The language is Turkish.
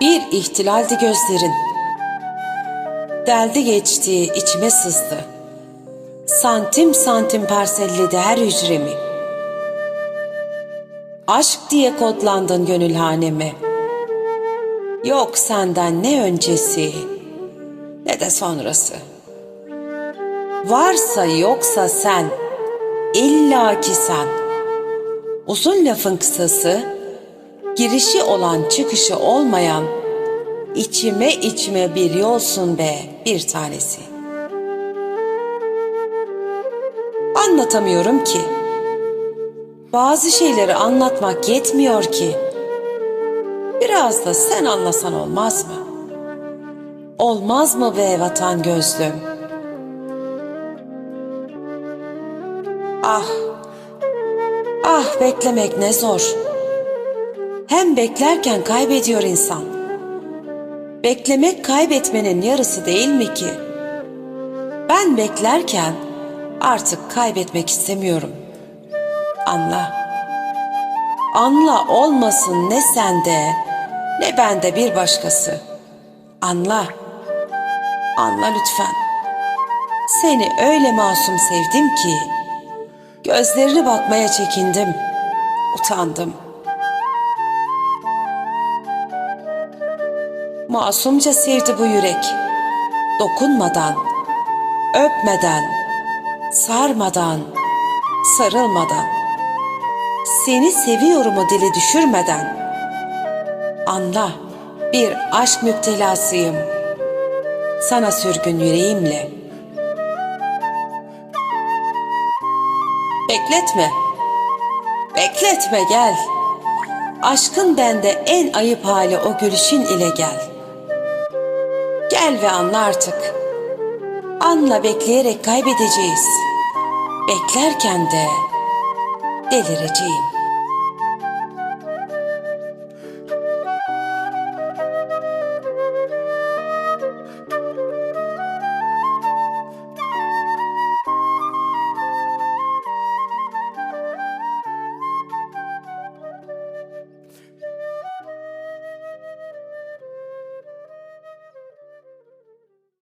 Bir ihtilaldi gözlerin. Deldi geçti, içime sızdı. Santim santim parselledi her hücremi. Aşk diye kodlandın gönül haneme. Yok senden ne öncesi ne de sonrası. Varsa yoksa sen, illaki sen. Uzun lafın kısası, girişi olan çıkışı olmayan, içime içime bir yolsun be bir tanesi. Anlatamıyorum ki. Bazı şeyleri anlatmak yetmiyor ki. Biraz da sen anlasan olmaz mı? Olmaz mı be vatan gözlüm? Ah, ah beklemek ne zor. Hem beklerken kaybediyor insan. Beklemek kaybetmenin yarısı değil mi ki? Ben beklerken artık kaybetmek istemiyorum. Anla. Anla olmasın ne sende ne bende bir başkası. Anla. Anla lütfen. Seni öyle masum sevdim ki gözlerine bakmaya çekindim. Utandım. Masumca sevdi bu yürek. Dokunmadan, öpmeden, sarmadan, sarılmadan. Seni seviyorumu dili düşürmeden. Anla, bir aşk müptelasıyım. Sana sürgün yüreğimle. Bekletme. Bekletme gel. Aşkın bende en ayıp hali o gülüşün ile gel. Gel ve anla artık. Anla bekleyerek kaybedeceğiz. Beklerken de delireceğim.